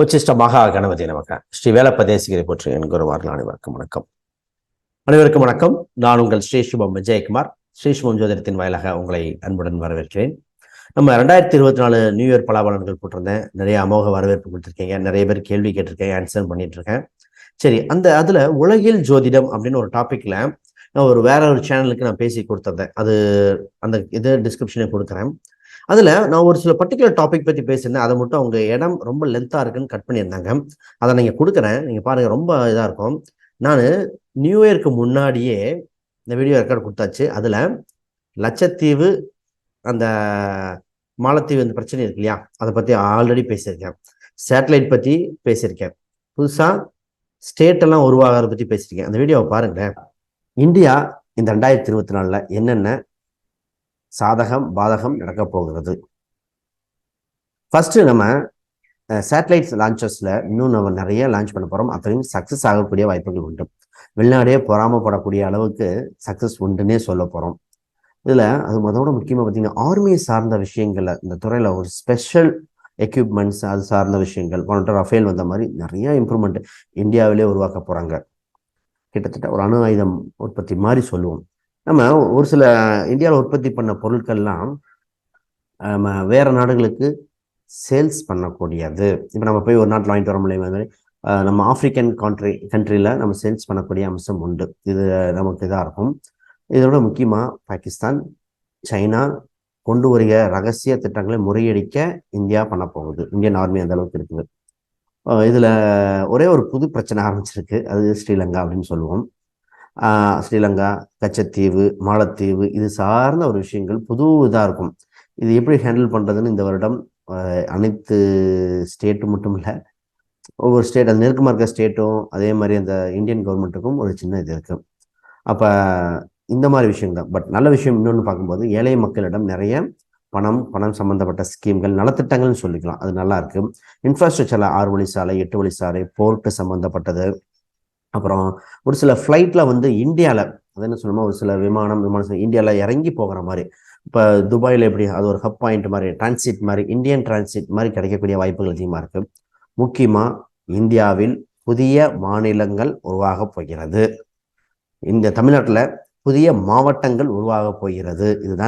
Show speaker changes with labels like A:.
A: உச்சிஷ்ட மகா கணபதி நமக. ஸ்ரீ வேலப்பதேசிகரை போற்று என்கிறவார்கள் அனைவருக்கும் வணக்கம். அனைவருக்கும் வணக்கம். நான் உங்கள் ஸ்ரீ சுபம் விஜயகுமார். ஸ்ரீ சுபம் ஜோதிடத்தின் வாயிலாக உங்களை அன்புடன் வரவேற்கிறேன். நம்ம ரெண்டாயிரத்தி இருபத்தி நாலு நியூ இயர் பலாபலன்கள் போட்டிருந்தேன். நிறைய அமோக வரவேற்பு கொடுத்துருக்கீங்க. நிறைய பேர் கேள்வி கேட்டிருக்கேன். ஆன்சர் பண்ணிட்டு இருக்கேன் சரி அந்த அதுல உலகில் ஜோதிடம் அப்படின்னு ஒரு டாபிக்ல நான் ஒரு வேற ஒரு சேனலுக்கு நான் பேசி கொடுத்துருந்தேன். அது அந்த இது டிஸ்கிரிப்ஷனே கொடுக்குறேன். அதில் நான் ஒரு சில பர்டிகுலர் டாபிக் பற்றி பேசியிருந்தேன் அதை மட்டும் அவங்க இடம் ரொம்ப லென்த்தாக இருக்குன்னு கட் பண்ணியிருந்தாங்க. அதை நீங்கள் கொடுக்குறேன். நீங்கள் பாருங்கள் ரொம்ப இதாக இருக்கும். நான் நியூ இயர்க்கு முன்னாடியே இந்த வீடியோ ரெக்கார்ட் கொடுத்தாச்சு. அதில் லட்சத்தீவு அந்த மாலத்தீவு இந்த பிரச்சனை இருக்கு இல்லையா? அதை பற்றி ஆல்ரெடி பேசியிருக்கேன். சேட்டலைட் பற்றி பேசியிருக்கேன். புதுசாக ஸ்டேட் எல்லாம் உருவாகிறத பற்றி பேசியிருக்கேன். அந்த வீடியோவை பாருங்களேன். இந்தியா இந்த ரெண்டாயிரத்தி இருபத்தி நாலில் என்னென்ன சாதகம் பாதகம் நடக்க போகிறது. ஃபஸ்ட்டு நம்ம சேட்டலைட்ஸ் லான்ச்சஸில் இன்னும் நம்ம நிறைய லான்ச் பண்ண போகிறோம் அத்தனையும் சக்ஸஸ் ஆகக்கூடிய வாய்ப்புகள் உண்டு. வெளிநாடே பொறாமப்படக்கூடிய அளவுக்கு சக்சஸ் உண்டுன்னே சொல்ல போகிறோம் இதில் அது அதோட முக்கியமாக பார்த்தீங்கன்னா ஆர்மியை சார்ந்த விஷயங்களில் இந்த துறையில் ஒரு ஸ்பெஷல் எக்யூப்மெண்ட்ஸ் அது சார்ந்த விஷயங்கள். போன்ற ரஃபேல் வந்த மாதிரி நிறைய இம்ப்ரூவ்மெண்ட் இந்தியாவிலே உருவாக்க போகிறாங்க கிட்டத்தட்ட ஒரு அணு ஆயுதம் உற்பத்தி மாதிரி சொல்லுவோம். நம்ம ஒரு சில இந்தியாவில் உற்பத்தி பண்ண பொருட்கள்லாம் நம்ம வேறு நாடுகளுக்கு சேல்ஸ் பண்ணக்கூடியது. இப்போ நம்ம போய் ஒரு நாட்டில் வாங்கிட்டு வர முடியும் நம்ம ஆப்பிரிக்கன் கண்ட்ரி கண்ட்ரியில் நம்ம சேல்ஸ் பண்ணக்கூடிய அம்சம் உண்டு. இது நமக்கு இதாக இருக்கும். இதோட முக்கியமாக பாகிஸ்தான் சைனா கொண்டு வருகிற ரகசிய திட்டங்களை முறியடிக்க இந்தியா பண்ண போகுது. இந்தியன் ஆர்மி அந்த அளவுக்கு இருக்குது. இதில் ஒரே ஒரு புது பிரச்சனை ஆரம்பிச்சிருக்கு. அது ஸ்ரீலங்கா அப்படின்னு சொல்லுவோம். ஸ்ரீலங்கா கச்சத்தீவு மாலத்தீவு இது சார்ந்த ஒரு விஷயங்கள் புது இதாக இருக்கும். இது எப்படி ஹேண்டில் பண்ணுறதுன்னு இந்த வருடம் அனைத்து ஸ்டேட்டு மட்டும் இல்லை ஒவ்வொரு ஸ்டேட் அந்த நெருக்கமாக இருக்க ஸ்டேட்டும் அதே மாதிரி அந்த இந்தியன் கவர்மெண்ட்டுக்கும் ஒரு சின்ன இது இருக்குது அப்போ இந்த மாதிரி விஷயம் தான் பட் நல்ல விஷயம் இன்னொன்று பார்க்கும்போது ஏழை மக்களிடம் நிறைய பணம் பணம் சம்பந்தப்பட்ட ஸ்கீம்கள் நலத்திட்டங்கள்னு சொல்லிக்கலாம். அது நல்லா இருக்கு. ஆறு வழி சாலை எட்டு வழி சாலை போர்ட்டு சம்மந்தப்பட்டது அப்புறம் ஒரு சில ஃப்ளைட்டில் வந்து இந்தியாவில் அது என்ன சொல்லணுமோ ஒரு சில விமானம் விமானம் இந்தியாவில் இறங்கி போகிற மாதிரி இப்போ துபாயில் எப்படி அது ஒரு ஹப் பாயிண்ட் மாதிரி டிரான்சிட் மாதிரி இந்தியன் டிரான்சிட் மாதிரி கிடைக்கக்கூடிய வாய்ப்புகள் அதிகமாக இருக்குது முக்கியமாக இந்தியாவில் புதிய மாநிலங்கள் உருவாக போகிறது. இந்த தமிழ்நாட்டில் புதிய மாவட்டங்கள் உருவாக போகிறது. இதுதான்